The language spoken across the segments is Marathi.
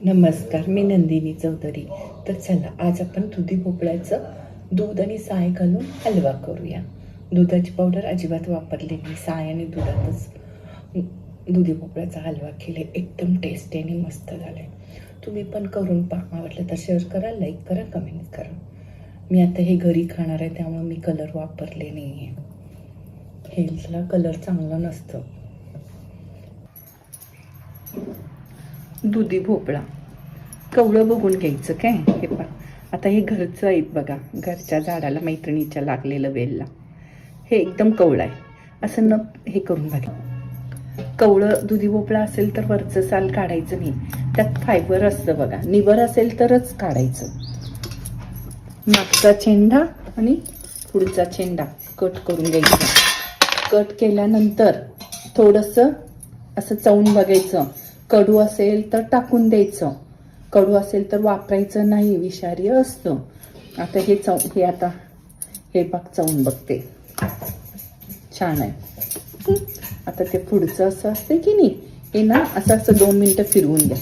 नमस्कार मी नंदिनी चौधरी. तर चला आज आपण दुधी भोपळ्याचं दूध आणि साय घालून हलवा करूया. दुधाची पावडर अजिबात वापरली नाही. साय आणि दुधातच दुधी भोपळ्याचा हलवा केले. एकदम टेस्टी आणि मस्त झाले. तुम्ही पण करून पहा. आवडलं तर शेअर करा लाईक करा कमेंट करा. मी आता हे घरी खाणार आहे त्यामुळे मी कलर वापरले नाही आहे हेल्थला कलर चांगला नसतं. दुधी भोपळा. कवळं बघून घ्यायचं काय? हे पण आता हे घरचं आहे बघा. घरच्या झाडाला मैत्रिणीच्या लागलेलं वेलला. हे एकदम कवळं आहे. असं न हे करून बघा. कवळं दुधी भोपळा असेल तर वरचं साल काढायचं नाही. त्यात फायबर असतं बघा. निबर असेल तरच काढायचं. मागचा चेंडा आणि पुढचा चेंडा. कट करून घ्यायचा. कट केल्यानंतर थोडंसं असं चवून बघायचं. कडू असेल तर टाकून द्यायचं. कडू असेल तर वापरायचं नाही विषारी असतं. आता हे चव हे आता हे बाग चावून बघते. छान आहे. आता ते पुढचं असं असते की नाही हे ना असं असं दोन मिनटं फिरवून द्या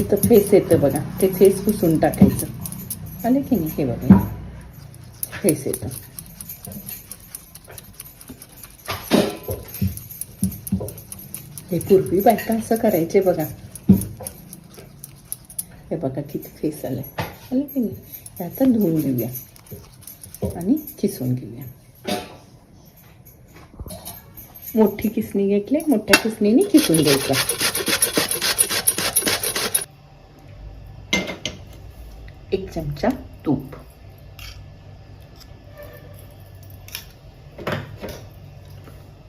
इथं फेस येतं बघा. ते फेस पुसून टाकायचं. आले की नाही? हे बघा. फेस येतं. हे पूर्वी बायका असं करायचे बघा. हे बघा किती फेस आलाय आलं की नाही हे आता धुवून घेऊया. आणि किसून घेऊया. मोठी किसणी घेतली मोठ्या किसणीने किसून घ्यायचा. एक चमचा तूप.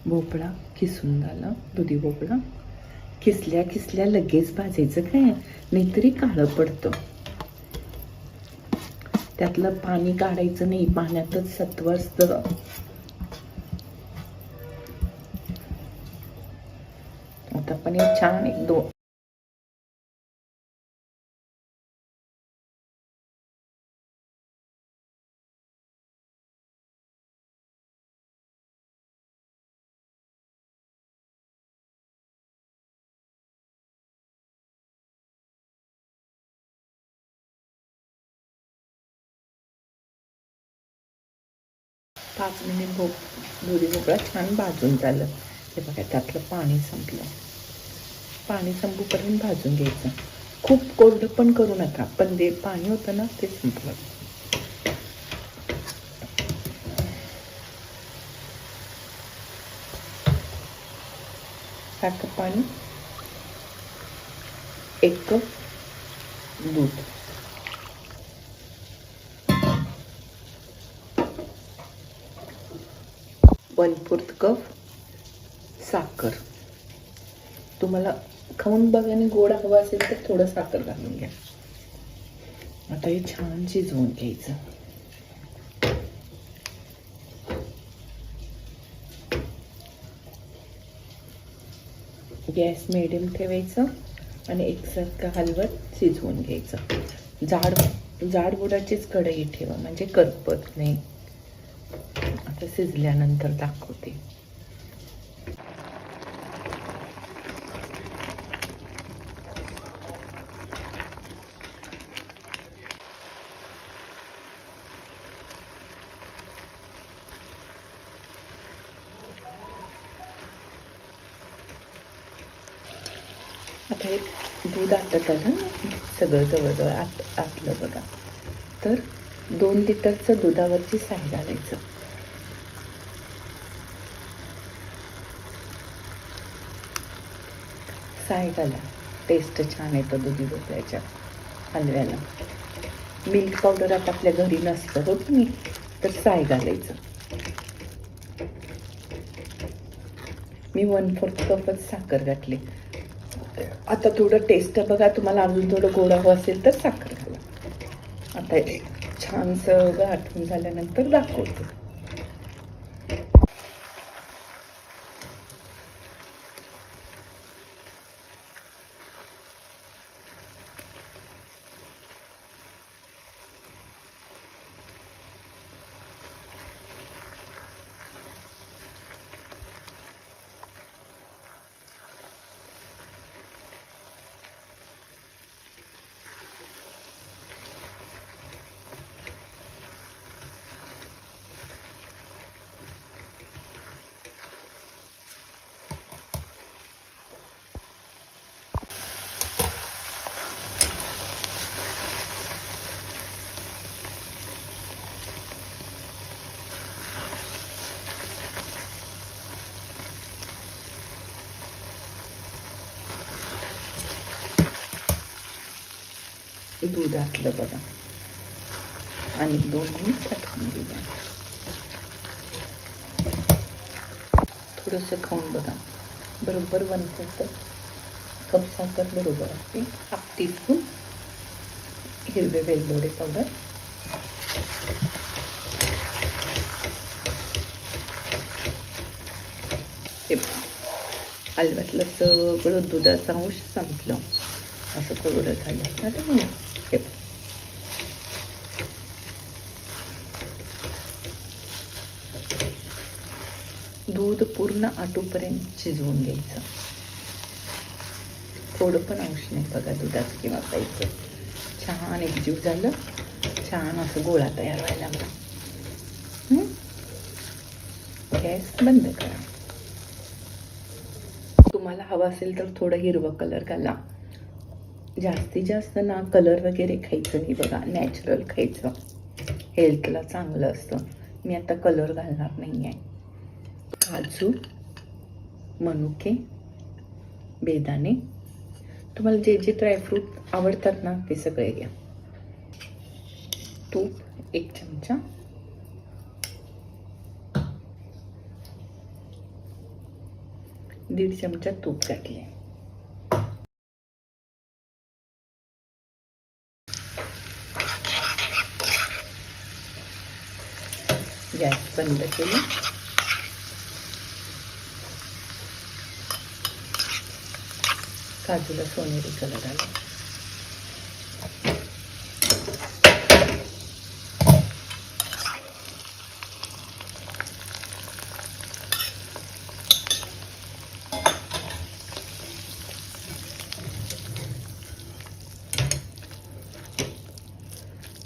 भोपळा किसून झाला दुधी भोपळा. किसल्या किसल्या लगेच भाजायचं काय? नाहीतरी काळं पडतं. त्यातलं पाणी काढायचं नाही पाण्यातच सत्व असतं. आता पण हे छान एक दोन पाच मिनिट भोप दुधी भोपळा छान भाजून झालं. हे बघा त्यातलं पाणी संपलं. पाणी संपूपर्यंत भाजून घ्यायचं. खूप कोरडं पण करू नका पण जे पाणी होतं ना ते संपलं. साखर पाणी एक कप दूध. वन फोर्थ कप साखर. तुम्हाला खाऊन बघाने गोड हवा असेल तर थोडं साखर घालून घ्या. आता हे छान शिजवून घ्यायचं. गॅस मिडियम ठेवायचं आणि एकसारखं हलवत शिजवून घ्यायचं. जाड जाड बुडाचीच कढई ठेवा म्हणजे करपत नाही. आता शिजल्यानंतर दाखवते. आता हे दूध आटत सगळं जवळजवळ आत आटलं बघा. तर दोन लिटरचं दुधावरची साय घालायचं. साय घाला टेस्ट छान येतं दुधी भोपळ्याच्या हलव्याला. मिल्क पावडर आता आपल्या घरी नसतं हो तुम्ही तर साय घालायचं मी वन फोर्थ कपच साखर घातली. आता थोडं टेस्ट बघा तुम्हाला अजून थोडं गोड हवं असेल तर साखर घाला. आता छानसं गाठून झाल्यानंतर दाखवतो. दूध आटलं बघा. आणि दोन मिनिट टाकून दिल्या थोडंसं खाऊन बघा. बरोबर वन फोर्थ कप साखर बरोबर असते. हाफ टीस्पून हिरवे वेलदोडे पावडर. हे पहा. सगळं दुधाचा अंश संपलं. असं कोरडं झालं दूध पूर्ण आटोपर्यंत शिजवून घ्यायचं. थोडं पण अंश नाही बघा दुधाचं किंवा प्यायचं. छान एकजीव झालं. छान असं गोळा तयार व्हायला लागला. गॅस बंद करा. तुम्हाला हवा असेल तर थोडं हिरवं कलर घाला. जास्तीत जास्त ना कलर वगैरे खायचं नाही बघा नॅचरल खायचं. हेल्थला चांगलं असतं. मी आता कलर घालणार नाही आहे काजू मनुके बेदाणे. तुम्हाला जे जे ड्रायफ्रूट आवडतात ना ते सगळे घ्या. तूप एक चमचा. दीड चमचा तूप टाकले गॅस बंद केली. काजूला सोनेरी कलर आला.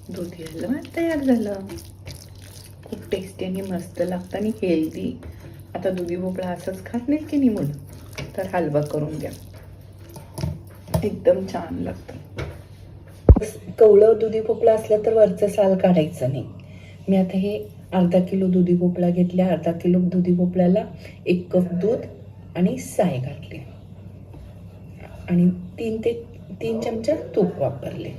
दूध हलवा तयार झालं. खूप टेस्टी आणि मस्त लागतं आणि हेल्दी आता दुधी भोपळा असंच खात नाहीत की नाही मुलं तर हलवा करून द्या एकदम छान लागतं. कवळं दुधी भोपळा असलं तर वरचं साल काढायचं नाही. मी आता हे अर्धा किलो दुधी भोपळा घेतल्या अर्धा किलो दुधी भोपळ्याला एक कप दूध आणि साय घातले. आणि तीन ते तीन चमचा तूप वापरले.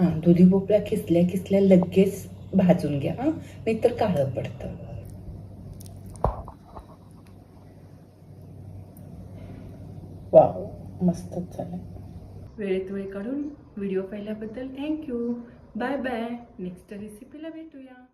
हां दुधी भोपळा किसल्या किसल्या लगेच भाजून घ्या हां. नाहीतर काळं पडतं. वाव मस्तच झालं. वेळेत वेळ काढून व्हिडिओ पाहिल्याबद्दल थँक्यू बाय बाय. नेक्स्ट रेसिपीला भेटूया.